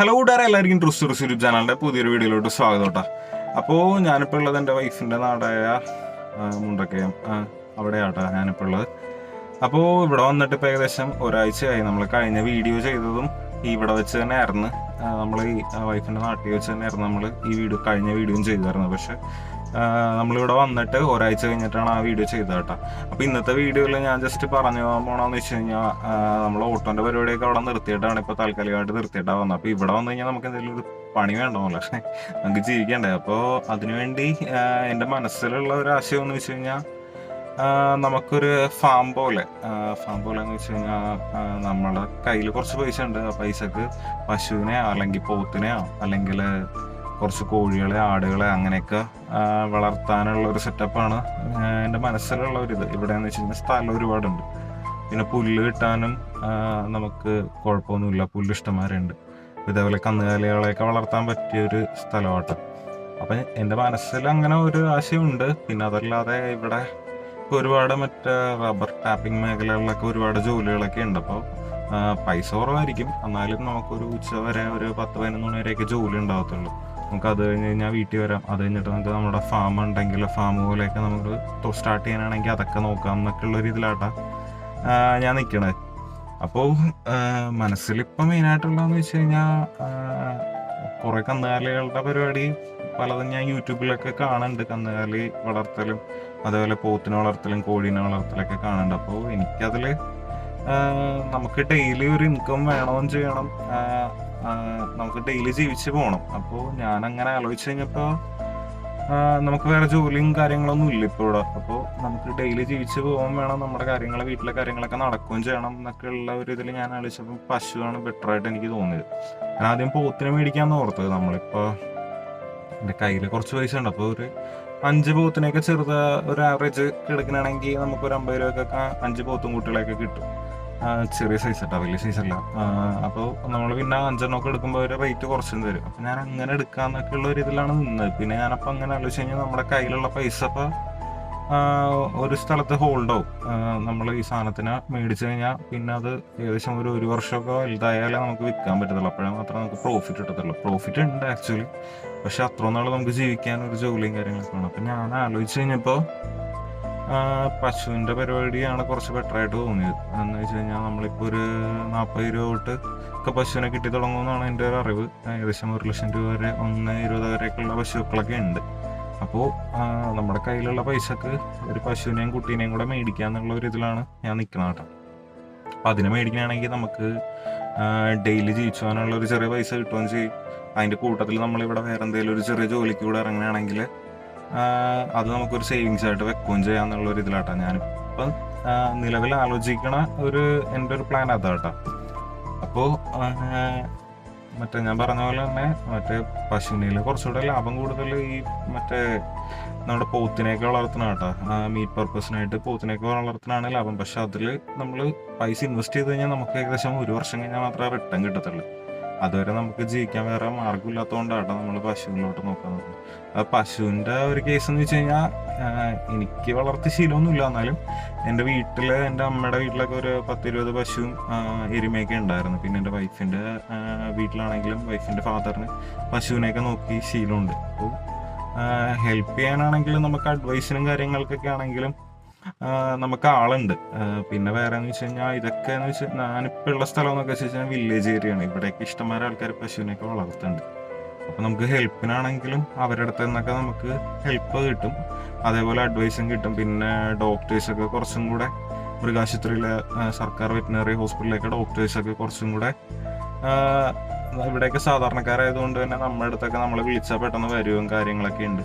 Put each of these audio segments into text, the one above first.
Hello കൂട്ടുകാരെ എല്ലാവർക്കും truce tourist YouTube ചാനലിന്റെ പുതിയൊരു വീഡിയോയിലോട്ട് സ്വാഗതം കേട്ടോ. അപ്പോൾ ഞാനിപ്പോൾ ഉള്ളത് എന്റെ വൈഫിന്റെ നാടായ മുണ്ടക്കയം. അവിടെയാട്ടോ ഞാനിപ്പോൾ ഉള്ളത്. അപ്പോൾ ഇവിടെ വന്നിട്ട് ഇപ്പോൾ ഏകദേശം ഒരാഴ്ചയായി. നമ്മൾ കഴിഞ്ഞ വീഡിയോ ചെയ്തതും ഇവിടെ വെച്ച് തന്നെ ആയിരുന്നു നമ്മൾ ഈ വൈഫിന്റെ നാട്ടിൽ വെച്ച് തന്നെ ആയിരുന്നു നമ്മൾ ഈ വീഡിയോ കഴിഞ്ഞ വീഡിയോയും ചെയ്തായിരുന്നു. പക്ഷെ നമ്മളിവിടെ വന്നിട്ട് ഒരാഴ്ച കഴിഞ്ഞിട്ടാണ് ആ വീഡിയോ ചെയ്തത് കേട്ടോ. അപ്പോൾ ഇന്നത്തെ വീഡിയോയിൽ ഞാൻ ജസ്റ്റ് പറഞ്ഞു പോകാൻ പോകണമെന്ന് വെച്ച് കഴിഞ്ഞാൽ നമ്മൾ ഓട്ടോന്റെ പരിപാടിയൊക്കെ അവിടെ നിർത്തിയിട്ടാണ് ഇപ്പോൾ താൽക്കാലികമായിട്ട് നിർത്തിയിട്ടാണ് വന്നത്. അപ്പോൾ ഇവിടെ വന്നു കഴിഞ്ഞാൽ നമുക്ക് എന്തെങ്കിലും ഒരു പണി വേണ്ടമല്ലോ നമുക്ക് ജീവിക്കണ്ടേ? അപ്പോൾ അതിനുവേണ്ടി എന്റെ മനസ്സിലുള്ള ഒരു ആശയം എന്ന് വെച്ച് കഴിഞ്ഞാൽ നമുക്കൊരു ഫാം പോലെ ഫാം പോലെ എന്ന് വെച്ച് കഴിഞ്ഞാൽ നമ്മുടെ കയ്യിൽ കുറച്ച് പൈസ ഉണ്ട്. ആ പൈസക്ക് പശുവിനെയോ അല്ലെങ്കിൽ പോത്തിനെയോ അല്ലെങ്കിൽ കുറച്ച് കോഴികളെ ആടുകളെ അങ്ങനെയൊക്കെ വളർത്താനുള്ള ഒരു സെറ്റപ്പാണ് എന്റെ മനസ്സിലുള്ള ഒരു ഇത്. ഇവിടെ എന്ന് വെച്ച് കഴിഞ്ഞാൽ സ്ഥലം ഒരുപാടുണ്ട്. പിന്നെ പുല്ല് കിട്ടാനും നമുക്ക് കുഴപ്പമൊന്നുമില്ല. പുല്ല് ഇഷ്ടംമാരുണ്ട്. ഇതേപോലെ കന്നുകാലികളെയൊക്കെ വളർത്താൻ പറ്റിയ ഒരു സ്ഥലമാട്ടോ. അപ്പം എന്റെ മനസ്സിൽ അങ്ങനെ ഒരു ആശയമുണ്ട്. പിന്നെ അതല്ലാതെ ഇവിടെ ഒരുപാട് മറ്റേ റബ്ബർ ടാപ്പിംഗ് മേഖലകളിലൊക്കെ ഒരുപാട് ജോലികളൊക്കെ ഉണ്ട്. അപ്പോൾ പൈസ കുറവായിരിക്കും. എന്നാലും നമുക്കൊരു ഉച്ച വരെ ഒരു പത്ത് പതിനൊന്ന് മണി വരെയൊക്കെ ജോലി ഉണ്ടാകത്തുള്ളൂ നമുക്ക് അത് കഴിഞ്ഞ് കഴിഞ്ഞാൽ വീട്ടിൽ വരാം. അത് കഴിഞ്ഞിട്ട് നമുക്ക് നമ്മുടെ ഫാം ഉണ്ടെങ്കിൽ ഫാം പോലെയൊക്കെ നമുക്ക് സ്റ്റാർട്ട് ചെയ്യാനാണെങ്കിൽ അതൊക്കെ നോക്കാം എന്നൊക്കെ ഉള്ള ഒരു ഇതിലാട്ടാ ഞാൻ നിൽക്കണത് അപ്പോൾ മനസ്സിലിപ്പം മെയിനായിട്ടുള്ളതെന്ന് വെച്ച് കഴിഞ്ഞാൽ കുറേ കന്നുകാലികളുടെ പരിപാടി പലതും ഞാൻ യൂട്യൂബിലൊക്കെ കാണുന്നുണ്ട്. കന്നുകാലി വളർത്തലും അതേപോലെ പോത്തിനെ വളർത്തലും കോഴീനെ വളർത്തലൊക്കെ കാണുന്നുണ്ട്. അപ്പോൾ എനിക്കതിൽ നമുക്ക് ഡെയിലി ഒരു ഇൻകം വേണമെന്ന് ചെയ്യണം. നമുക്ക് ഡെയിലി ജീവിച്ച് പോകണം അപ്പോൾ ഞാൻ അങ്ങനെ ആലോചിച്ച് കഴിഞ്ഞപ്പോൾ നമുക്ക് വേറെ ജോലിയും കാര്യങ്ങളൊന്നും ഇല്ല ഇപ്പോൾ ഇവിടെ. അപ്പോൾ നമുക്ക് ഡെയിലി ജീവിച്ച് പോകാൻ വേണം. നമ്മുടെ കാര്യങ്ങൾ വീട്ടിലെ കാര്യങ്ങളൊക്കെ നടക്കുകയും ചെയ്യണം എന്നൊക്കെ ഉള്ള ഒരു ഇതിൽ ഞാൻ ആലോചിച്ചപ്പോൾ പശുവാണ് ബെറ്റർ ആയിട്ട് എനിക്ക് തോന്നിയത്. ഞാൻ ആദ്യം പോത്തിനെ മേടിക്കാമെന്ന് ഓർത്തത് നമ്മളിപ്പോൾ എന്റെ കയ്യിൽ കുറച്ച് പൈസ ഉണ്ട്. അപ്പോൾ ഒരു അഞ്ച് പോത്തിനെയൊക്കെ ചെറുത ഒരു ആവറേജ് നമുക്ക് ഒരു അമ്പത് രൂപക്കൊക്കെ അഞ്ച് പോത്തും കുട്ടികളെയൊക്കെ കിട്ടും. ചെറിയ സൈസ് കേട്ടോ വലിയ സൈസ് അല്ല. അപ്പോൾ നമ്മൾ പിന്നെ അഞ്ചെണ്ണമൊക്കെ എടുക്കുമ്പോൾ ഒരു റേറ്റ് കുറച്ചും തരും. അപ്പം ഞാൻ അങ്ങനെ എടുക്കാന്നൊക്കെ ഉള്ള ഒരു ഇതിലാണ് നിന്നത്. പിന്നെ ഞാനപ്പോൾ അങ്ങനെ ആലോചിച്ച് കഴിഞ്ഞാൽ നമ്മുടെ കയ്യിലുള്ള പൈസ അപ്പോൾ ഒരു സ്ഥലത്ത് ഹോൾഡ് ആവും. നമ്മൾ ഈ സാധനത്തിന് മേടിച്ചു കഴിഞ്ഞാൽ പിന്നെ അത് ഏകദേശം ഒരു ഒരു വർഷമൊക്കെ വലുതായാലേ നമുക്ക് വിൽക്കാൻ പറ്റത്തുള്ളൂ. അപ്പോഴേ മാത്രമേ നമുക്ക് പ്രോഫിറ്റ് കിട്ടത്തുള്ളൂ. പ്രോഫിറ്റ് ഉണ്ട് ആക്ച്വലി പക്ഷെ അത്ര നാൾ നമുക്ക് ജീവിക്കാൻ ഒരു ജോലിയും കാര്യങ്ങളൊക്കെ വേണം. അപ്പം ഞാൻ ആലോചിച്ച് കഴിഞ്ഞപ്പോൾ പശുവിന്റെ പരിപാടിയാണ് കുറച്ച് ബെറ്റർ ആയിട്ട് തോന്നിയത്. എന്ന് വെച്ച് കഴിഞ്ഞാൽ നമ്മളിപ്പോൾ ഒരു നാൽപ്പത് രൂപ തൊട്ട് ഒക്കെ പശുവിനെ കിട്ടി തുടങ്ങുമെന്നാണ് എന്റെ ഒരു അറിവ്. ഏകദേശം ഒരു ലക്ഷം രൂപ വരെ ഒന്ന് ഇരുപത് വരെയൊക്കെയുള്ള പശുക്കളൊക്കെ ഉണ്ട്. അപ്പോൾ നമ്മുടെ കയ്യിലുള്ള പൈസക്ക് ഒരു പശുവിനെയും കുട്ടീനെയും കൂടെ മേടിക്കാന്നുള്ള ഒരു ഇതിലാണ് ഞാൻ നിൽക്കുന്നത് കേട്ടോ. അപ്പം അതിനെ മേടിക്കുകയാണെങ്കിൽ നമുക്ക് ഡെയിലി ജീവിച്ചു പോകാനുള്ള ഒരു ചെറിയ പൈസ കിട്ടുകയും ചെയ്യും. അതിന്റെ കൂട്ടത്തിൽ നമ്മളിവിടെ വേറെ എന്തെങ്കിലും ഒരു ചെറിയ ജോലിക്ക് കൂടെ ഇറങ്ങുകയാണെങ്കിൽ അത് നമുക്കൊരു സേവിങ്സ് ആയിട്ട് വെക്കുകയും ചെയ്യാന്നുള്ള ഒരു ഇതിലാട്ടാ ഞാനിപ്പം നിലവിൽ ആലോചിക്കണ ഒരു എന്റെ ഒരു പ്ലാൻ അതാട്ടാ അപ്പോൾ മറ്റേ ഞാൻ പറഞ്ഞ പോലെ തന്നെ മറ്റേ പശുവിനിൽ കുറച്ചുകൂടെ ലാഭം കൂടുതൽ ഈ മറ്റേ നമ്മുടെ പോത്തിനെയൊക്കെ വളർത്തണ കേട്ടോ മീറ്റ് പർപ്പസിനായിട്ട് പോത്തിനെയൊക്കെ വളർത്തണാണ് ലാഭം. പക്ഷെ അതിൽ നമ്മൾ പൈസ ഇൻവെസ്റ്റ് ചെയ്ത് കഴിഞ്ഞാൽ നമുക്ക് ഏകദേശം ഒരു വർഷം കഴിഞ്ഞാൽ മാത്രമേ റിട്ടേൺ കിട്ടത്തുള്ളൂ. അതുവരെ നമുക്ക് ജീവിക്കാൻ വേറെ മാർഗമില്ലാത്തതുകൊണ്ടാണ് നമ്മൾ പശുവിലോട്ട് നോക്കുന്നത്. ആ പശുവിന്റെ ഒരു കേസ് എന്ന് വെച്ച് കഴിഞ്ഞാൽ എനിക്ക് വളർത്തി ശീലമൊന്നുമില്ല. എന്നാലും എന്റെ വീട്ടിൽ എന്റെ അമ്മയുടെ വീട്ടിലൊക്കെ ഒരു പത്തിരുപത് പശുവും എരുമയൊക്കെ ഉണ്ടായിരുന്നു. പിന്നെ എന്റെ വൈഫിന്റെ വീട്ടിലാണെങ്കിലും വൈഫിന്റെ ഫാദറിന് പശുവിനെയൊക്കെ നോക്കി ശീലമുണ്ട്. അപ്പോൾ ഹെൽപ്പ് ചെയ്യാനാണെങ്കിലും നമുക്ക് അഡ്വൈസിനും കാര്യങ്ങൾക്കൊക്കെ ആണെങ്കിലും നമുക്ക് ആളുണ്ട്. പിന്നെ വേറെ എന്ന് വെച്ച് കഴിഞ്ഞാൽ ഇതൊക്കെ എന്ന് വെച്ചാൽ ഞാനിപ്പോൾ ഉള്ള സ്ഥലം എന്നൊക്കെ വെച്ച് കഴിഞ്ഞാൽ വില്ലേജ് ആണ്. ഇവിടേക്ക് ഇഷ്ടംമാരെ ആൾക്കാർ പശുവിനെയൊക്കെ വളർത്തുന്നുണ്ട്. അപ്പം നമുക്ക് ഹെൽപ്പിനാണെങ്കിലും അവരുടെ അടുത്ത് നിന്നൊക്കെ നമുക്ക് ഹെൽപ്പ് കിട്ടും. അതേപോലെ അഡ്വൈസും കിട്ടും. പിന്നെ ഡോക്ടേഴ്സൊക്കെ കുറച്ചും കൂടെ മൃഗാശുപത്രിയിലെ സർക്കാർ വെറ്റിനറി ഹോസ്പിറ്റലിലൊക്കെ ഡോക്ടേഴ്സൊക്കെ കുറച്ചും കൂടെ ഇവിടെയൊക്കെ സാധാരണക്കാരായതുകൊണ്ട് തന്നെ നമ്മുടെ അടുത്തൊക്കെ നമ്മൾ വിളിച്ചാൽ പെട്ടെന്ന് വരുവും കാര്യങ്ങളൊക്കെ ഉണ്ട്.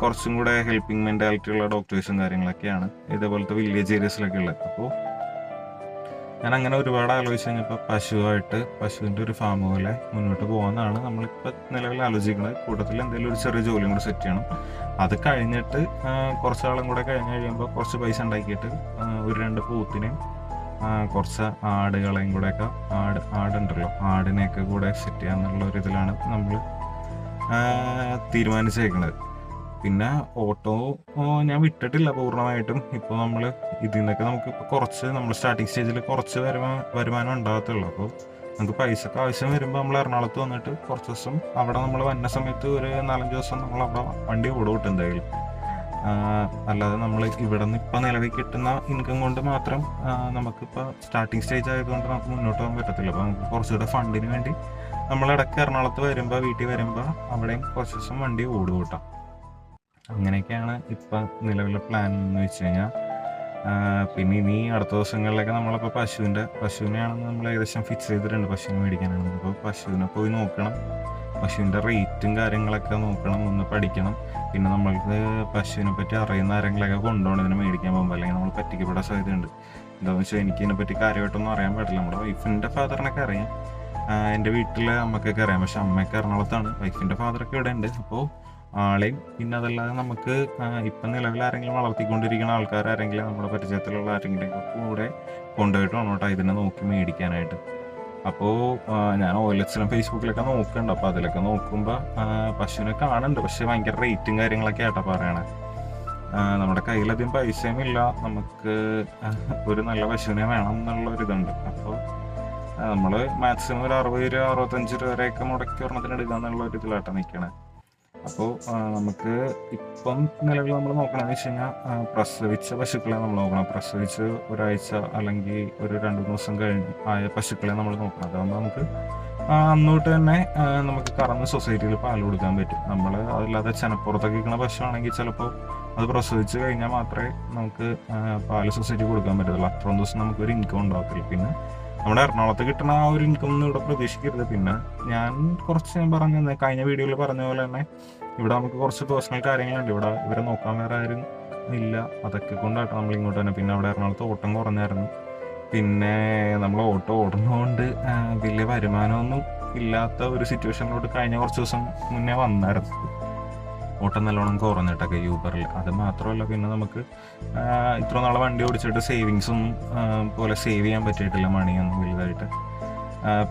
കുറച്ചും കൂടെ ഹെൽപ്പിംഗ് മെന്റാലിറ്റി ഉള്ള ഡോക്ടേഴ്സും കാര്യങ്ങളൊക്കെയാണ്. ഇതേപോലത്തെ വില്ലേജ് ഏരിയസിലൊക്കെ ഉള്ളത്. അപ്പോൾ ഞാൻ അങ്ങനെ ഒരുപാട് ആലോചിച്ച് കഴിഞ്ഞപ്പോൾ പശുവായിട്ട് പശുവിന്റെ ഒരു ഫാം പോലെ മുന്നോട്ട് പോകാമെന്നാണ് നമ്മളിപ്പോൾ നിലവിൽ ആലോചിക്കുന്നത് കൂട്ടത്തിൽ എന്തെങ്കിലും ഒരു ചെറിയ ജോലിയും കൂടെ സെറ്റ് ചെയ്യണം. അത് കഴിഞ്ഞിട്ട് കുറച്ചാളും കൂടെ കഴിഞ്ഞ് കഴിയുമ്പോൾ കുറച്ച് പൈസ ഉണ്ടാക്കിയിട്ട് ഒരു രണ്ട് പൂത്തിനെയും കുറച്ച് ആടുകളെയും കൂടെയൊക്കെ ആട് ആടുണ്ടല്ലോ ആടിനെയൊക്കെ കൂടെ സെറ്റ് ചെയ്യാന്നുള്ള ഒരു ഇതിലാണ് നമ്മൾ തീരുമാനിച്ചേക്കുന്നത് പിന്നെ ഓട്ടോ ഞാൻ വിട്ടിട്ടില്ല പൂർണമായിട്ടും. ഇപ്പോൾ നമ്മൾ ഇതിൽ നിന്നൊക്കെ നമുക്ക് ഇപ്പോൾ കുറച്ച് നമ്മൾ സ്റ്റാർട്ടിങ് സ്റ്റേജിൽ കുറച്ച് വരുമാനം വരുമാനം ഉണ്ടാകത്തുള്ളൂ. അപ്പോൾ നമുക്ക് പൈസക്ക് ആവശ്യം വരുമ്പോൾ നമ്മൾ എറണാകുളത്ത് വന്നിട്ട് കുറച്ച് ദിവസം അവിടെ നമ്മൾ വന്ന സമയത്ത് ഒരു നാലഞ്ച് ദിവസം നമ്മൾ അവിടെ വണ്ടി ഓടും എന്തായാലും. അല്ലാതെ നമ്മൾ ഇവിടെ നിന്ന് ഇപ്പം നിലവിൽ കിട്ടുന്ന ഇൻകം കൊണ്ട് മാത്രം നമുക്കിപ്പോൾ സ്റ്റാർട്ടിങ് സ്റ്റേജ് ആയതുകൊണ്ട് നമുക്ക് മുന്നോട്ട് പോകാൻ പറ്റത്തില്ല. അപ്പോൾ നമുക്ക് കുറച്ചുകൂടെ ഫണ്ടിന് വേണ്ടി നമ്മൾ ഇടയ്ക്ക് എറണാകുളത്ത് വരുമ്പോൾ വീട്ടിൽ വരുമ്പോൾ അവിടെയും കുറച്ച് ദിവസം വണ്ടി ഓടും കൂട്ടാം അങ്ങനെയൊക്കെയാണ് ഇപ്പം നിലവിലെ പ്ലാൻ എന്ന് വെച്ച് കഴിഞ്ഞാൽ പിന്നെ ഇനി അടുത്ത ദിവസങ്ങളിലൊക്കെ നമ്മളിപ്പോൾ പശുവിന്റെ പശുവിനെയാണെന്ന് നമ്മൾ ഏകദേശം ഫിക്സ് ചെയ്തിട്ടുണ്ട് പശുവിനെ മേടിക്കാനാണ്. അപ്പോൾ പശുവിനെ പോയി നോക്കണം. പശുവിന്റെ റേറ്റും കാര്യങ്ങളൊക്കെ നോക്കണം ഒന്ന് പഠിക്കണം. പിന്നെ നമ്മൾക്ക് പശുവിനെ പറ്റി അറിയുന്ന ആരെങ്കിലൊക്കെ കൊണ്ടുപോകണം ഇതിനെ മേടിക്കാൻ പോകുമ്പോൾ അല്ലെങ്കിൽ നമ്മൾ പറ്റിക്കപ്പെടാൻ സാധ്യതയുണ്ട്. എന്താണെന്ന് വെച്ചാൽ എനിക്ക് ഇതിനെപ്പറ്റി കാര്യമായിട്ടൊന്നും അറിയാൻ പാടില്ല. നമ്മുടെ വൈഫിന്റെ ഫാദറിനൊക്കെ അറിയാം. എന്റെ വീട്ടിലെ അമ്മക്കൊക്കെ അറിയാം. പക്ഷെ അമ്മയൊക്കെ എറണാകുളത്താണ്. വൈഫിന്റെ ഫാദറൊക്കെ ഇവിടെ ഉണ്ട് അപ്പോൾ ആളെയും പിന്നെ അതല്ലാതെ നമുക്ക് ഇപ്പം നിലവിൽ ആരെങ്കിലും വളർത്തിക്കൊണ്ടിരിക്കുന്ന ആൾക്കാർ ആരെങ്കിലും നമ്മുടെ പരിചയത്തിലുള്ള ആരെങ്കിലും കൂടെ കൊണ്ടുപോയിട്ട് വേണം കേട്ടോ ഇതിനെ നോക്കി മേടിക്കാനായിട്ട്? അപ്പോൾ ഞാൻ ഓയിലക്സിലും ഫേസ്ബുക്കിലൊക്കെ നോക്കുന്നുണ്ട്. അപ്പോൾ അതിലൊക്കെ നോക്കുമ്പോൾ പശുവിനെ കാണുന്നുണ്ട്. പക്ഷെ ഭയങ്കര റേറ്റും കാര്യങ്ങളൊക്കെ ആയിട്ടാ പറയണേ. നമ്മുടെ കയ്യിലധികം പൈസയും ഇല്ല. നമുക്ക് ഒരു നല്ല പശുവിനെ വേണം എന്നുള്ള ഒരിതുണ്ട് അപ്പോൾ നമ്മൾ മാക്സിമം ഒരു അറുപത് രൂപ അറുപത്തഞ്ച് രൂപ വരെയൊക്കെ മുടക്കി ഒരെണ്ണത്തിന് എടുക്കുക എന്നുള്ള ഒരു ഇതിലാട്ടാണ് നിൽക്കണേ അപ്പോൾ നമുക്ക് ഇപ്പം നിലവിൽ നമ്മൾ നോക്കണമെന്ന് വെച്ച് കഴിഞ്ഞാൽ പ്രസവിച്ച പശുക്കളെ നമ്മൾ നോക്കണം. പ്രസവിച്ച് ഒരാഴ്ച അല്ലെങ്കിൽ ഒരു രണ്ട് മൂന്ന് ദിവസം കഴിഞ്ഞ് ആയ പശുക്കളെ നമ്മൾ നോക്കണം. അതാകുമ്പോൾ നമുക്ക് അന്നോട്ട് തന്നെ നമുക്ക് കറന്ന് സൊസൈറ്റിയിൽ പാൽ കൊടുക്കാൻ പറ്റും. നമ്മൾ അതല്ലാതെ ചെനപ്പുറത്തൊക്കെ ഇരിക്കുന്ന പശുവാണെങ്കിൽ ചിലപ്പോൾ അത് പ്രസവിച്ച് കഴിഞ്ഞാൽ മാത്രമേ നമുക്ക് പാൽ സൊസൈറ്റി കൊടുക്കാൻ പറ്റത്തുള്ളൂ. അത്രയും ദിവസം നമുക്കൊരു ഇൻകം ഉണ്ടാകത്തില്ല പിന്നെ നമ്മുടെ എറണാകുളത്ത് കിട്ടുന്ന ആ ഒരു ഇൻകം ഒന്നും ഇവിടെ പ്രതീക്ഷിക്കരുത്. പിന്നെ ഞാൻ കുറച്ച് ഞാൻ പറഞ്ഞു കഴിഞ്ഞ വീഡിയോയിൽ പറഞ്ഞ പോലെ തന്നെ ഇവിടെ നമുക്ക് കുറച്ച് പേഴ്സണൽ കാര്യങ്ങളുണ്ട്. ഇവിടെ ഇവരെ നോക്കാൻ വേറെ ആരും ഇല്ല. അതൊക്കെ കൊണ്ടാട്ടോ നമ്മൾ ഇങ്ങോട്ട് തന്നെ പിന്നെ അവിടെ എറണാകുളത്ത് ഓട്ടം കുറഞ്ഞായിരുന്നു. പിന്നെ നമ്മൾ ഓട്ടോ ഓടുന്നതുകൊണ്ട് വലിയ വരുമാനമൊന്നും ഇല്ലാത്ത ഒരു സിറ്റുവേഷനിലോട്ട് കഴിഞ്ഞ കുറച്ച് ദിവസം മുന്നേ വന്നായിരുന്നു. ഓട്ടം നല്ലോണം കുറഞ്ഞിട്ടൊക്കെ യൂബറിൽ അത് മാത്രമല്ല പിന്നെ നമുക്ക് ഇത്ര നാളെ വണ്ടി ഓടിച്ചിട്ട് സേവിങ്സും പോലെ സേവ് ചെയ്യാൻ പറ്റിയിട്ടില്ല മണിയൊന്നും വലുതായിട്ട്.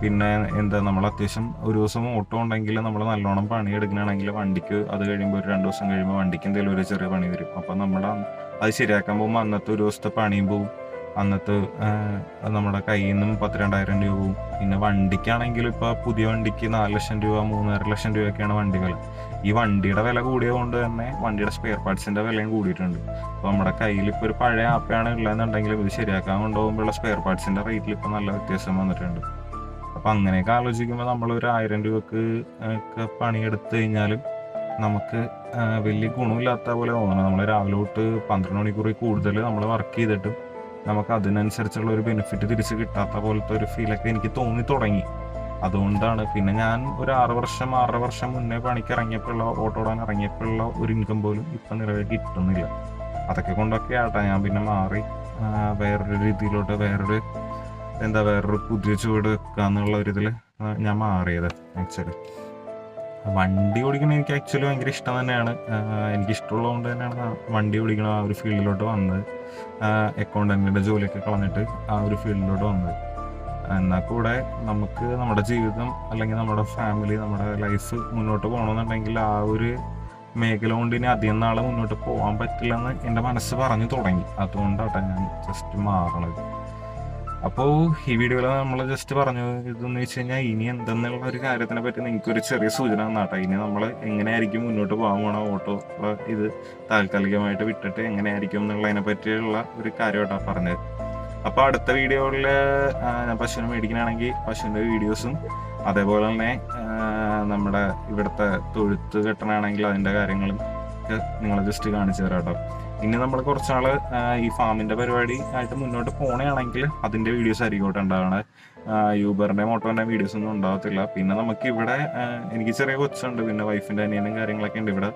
പിന്നെ എന്താ നമ്മൾ അത്യാവശ്യം ഒരു ദിവസം ഓട്ടോ ഉണ്ടെങ്കിൽ നമ്മൾ നല്ലോണം പണി എടുക്കണമെങ്കിൽ വണ്ടിക്ക് അത് കഴിയുമ്പോൾ ഒരു രണ്ട് ദിവസം കഴിയുമ്പോൾ വണ്ടിക്ക് എന്തെങ്കിലും ഒരു ചെറിയ പണി വരും. അപ്പം നമ്മൾ അത് ശരിയാക്കാൻ പോകുമ്പോൾ അന്നത്തെ ഒരു ദിവസത്തെ പണിയും പോവും. അന്നത്തെ നമ്മുടെ കയ്യിൽ നിന്നും പത്തിരണ്ടായിരം രൂപ പോവും പിന്നെ വണ്ടിക്കാണെങ്കിൽ ഇപ്പോൾ പുതിയ വണ്ടിക്ക് നാല് ലക്ഷം രൂപ മൂന്നര ലക്ഷം രൂപയൊക്കെയാണ് വണ്ടി വില ഈ വണ്ടിയുടെ വില കൂടിയതുകൊണ്ട് തന്നെ വണ്ടിയുടെ സ്പെയർ പാർട്സിന്റെ വിലയും കൂടിയിട്ടുണ്ട്. അപ്പോൾ നമ്മുടെ കയ്യിൽ ഇപ്പോൾ ഒരു പഴയ ആപ്പയാണ് ഉള്ളതെന്നുണ്ടെങ്കിലും ഇത് ശരിയാക്കാൻ കൊണ്ടുപോകുമ്പോഴുള്ള സ്പെയർ പാർട്സിന്റെ റേറ്റിൽ ഇപ്പോൾ നല്ല വ്യത്യാസം വന്നിട്ടുണ്ട്. അപ്പോൾ അങ്ങനെയൊക്കെ ആലോചിക്കുമ്പോൾ നമ്മൾ ഒരു ആയിരം രൂപക്ക് ഒക്കെ പണിയെടുത്ത് കഴിഞ്ഞാലും നമുക്ക് വലിയ ഗുണമില്ലാത്ത പോലെ തോന്നണം. നമ്മൾ രാവിലെ തൊട്ട് പന്ത്രണ്ട് മണിക്കൂറിൽ കൂടുതൽ നമ്മൾ വർക്ക് ചെയ്തിട്ടും നമുക്ക് അതിനനുസരിച്ചുള്ള ഒരു ബെനിഫിറ്റ് തിരിച്ച് കിട്ടാത്ത പോലത്തെ ഒരു ഫീലൊക്കെ എനിക്ക് തോന്നി തുടങ്ങി. അതുകൊണ്ടാണ് പിന്നെ ഞാൻ ഒരു ആറ് വർഷം ആറര വർഷം മുന്നേ പണിക്ക് ഇറങ്ങിയപ്പോഴുള്ള ഓട്ടോ ഓടാൻ ഇറങ്ങിയപ്പോഴുള്ള ഒരു ഇൻകം പോലും ഇപ്പം നിലവിൽ കിട്ടുന്നില്ല. അതൊക്കെ കൊണ്ടൊക്കെ ആട്ടാ ഞാൻ പിന്നെ മാറി വേറൊരു രീതിയിലോട്ട് വേറൊരു എന്താ വേറൊരു പുതിയ ചുവട് വെക്കുക എന്നുള്ള ഒരു ഇതിൽ ഞാൻ മാറിയത് ആക്ച്വലി വണ്ടി ഓടിക്കണ എനിക്ക് ആക്ച്വലി ഭയങ്കര ഇഷ്ടം തന്നെയാണ്. എനിക്ക് ഇഷ്ടമുള്ളതുകൊണ്ട് തന്നെയാണ് വണ്ടി ഓടിക്കണ ആ ഒരു ഫീൽഡിലോട്ട് വന്നത്. അക്കൗണ്ടന്റിന്റെ ജോലിയൊക്കെ കളഞ്ഞിട്ട് ആ ഒരു ഫീൽഡിലോട്ട് വന്നത്. എന്നാൽ കൂടെ നമുക്ക് നമ്മുടെ ജീവിതം അല്ലെങ്കിൽ നമ്മുടെ ഫാമിലി നമ്മുടെ ലൈഫ് മുന്നോട്ട് പോകണമെന്നുണ്ടെങ്കിൽ ആ ഒരു മേഖല കൊണ്ട് ഇനി അധികം നാൾ മുന്നോട്ട് പോകാൻ പറ്റില്ലെന്ന് എന്റെ മനസ്സ് പറഞ്ഞു തുടങ്ങി. അതുകൊണ്ടാട്ടെ ഞാൻ ജസ്റ്റ് മാറണത്. അപ്പോൾ ഈ വീഡിയോയിൽ നമ്മൾ ജസ്റ്റ് പറഞ്ഞു ഇതെന്ന് വെച്ച് കഴിഞ്ഞാൽ ഇനി എന്തെന്നുള്ള ഒരു കാര്യത്തിനെ പറ്റി നിങ്ങൾക്ക് ഒരു ചെറിയ സൂചന തന്നാട്ടെ ഇനി നമ്മൾ എങ്ങനെയായിരിക്കും മുന്നോട്ട് പോകാൻ ഓട്ടോ ഇത് താൽക്കാലികമായിട്ട് വിട്ടിട്ട് എങ്ങനെയായിരിക്കും എന്നുള്ളതിനെ പറ്റിയുള്ള ഒരു കാര്യമായിട്ടാണ് പറഞ്ഞത്. അപ്പോൾ അടുത്ത വീഡിയോയിൽ ഞാൻ പശുവിനെ മേടിക്കണമെങ്കിൽ പശുവിന്റെ വീഡിയോസും അതേപോലെ തന്നെ നമ്മുടെ ഇവിടുത്തെ തൊഴുത്ത് കെട്ടണാണെങ്കിൽ അതിന്റെ കാര്യങ്ങളും നിങ്ങളെ ജസ്റ്റ് കാണിച്ചു തരാം കേട്ടോ ഇനി നമ്മൾ കുറച്ചാൾ ഈ ഫാമിന്റെ പരിപാടി ആയിട്ട് മുന്നോട്ട് പോണെയാണെങ്കിൽ അതിന്റെ വീഡിയോസ് ആയിരിക്കും ഉണ്ടാവണത് യൂബറിന്റെ മോട്ടോന്റെ വീഡിയോസ് ഒന്നും ഉണ്ടാവത്തില്ല. പിന്നെ നമുക്ക് ഇവിടെ എനിക്ക് ചെറിയ കൊച്ചുണ്ട്. പിന്നെ വൈഫിന്റെ അനിയനും കാര്യങ്ങളൊക്കെ ഉണ്ട് ഇവിടെ.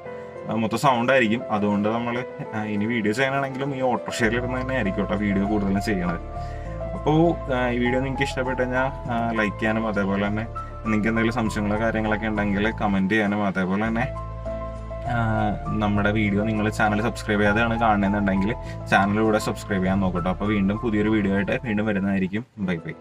മൊത്തം സൗണ്ട് ആയിരിക്കും. അതുകൊണ്ട് നമ്മൾ ഇനി വീഡിയോ ചെയ്യാനാണെങ്കിലും ഈ ഓട്ടോറിക്ഷയിൽ ഇരുന്ന് തന്നെ ആയിരിക്കും കേട്ടോ വീഡിയോ കൂടുതലും ചെയ്യണത്. അപ്പോൾ ഈ വീഡിയോ നിങ്ങൾക്ക് ഇഷ്ടപ്പെട്ട് കഴിഞ്ഞാൽ ലൈക്ക് ചെയ്യാനും അതേപോലെ തന്നെ നിങ്ങൾക്ക് എന്തെങ്കിലും സംശയങ്ങളോ കാര്യങ്ങളൊക്കെ ഉണ്ടെങ്കിൽ കമന്റ് ചെയ്യാനും അതേപോലെ തന്നെ നമ്മുടെ വീഡിയോ നിങ്ങൾ ചാനൽ സബ്സ്ക്രൈബ് ചെയ്യാതെയാണ് കാണുന്നതെന്നുണ്ടെങ്കിൽ ചാനലിലൂടെ സബ്സ്ക്രൈബ് ചെയ്യാൻ നോക്കട്ടോ. അപ്പോൾ വീണ്ടും പുതിയൊരു വീഡിയോ ആയിട്ട് വീണ്ടും വരുന്നതായിരിക്കും. Bye bye.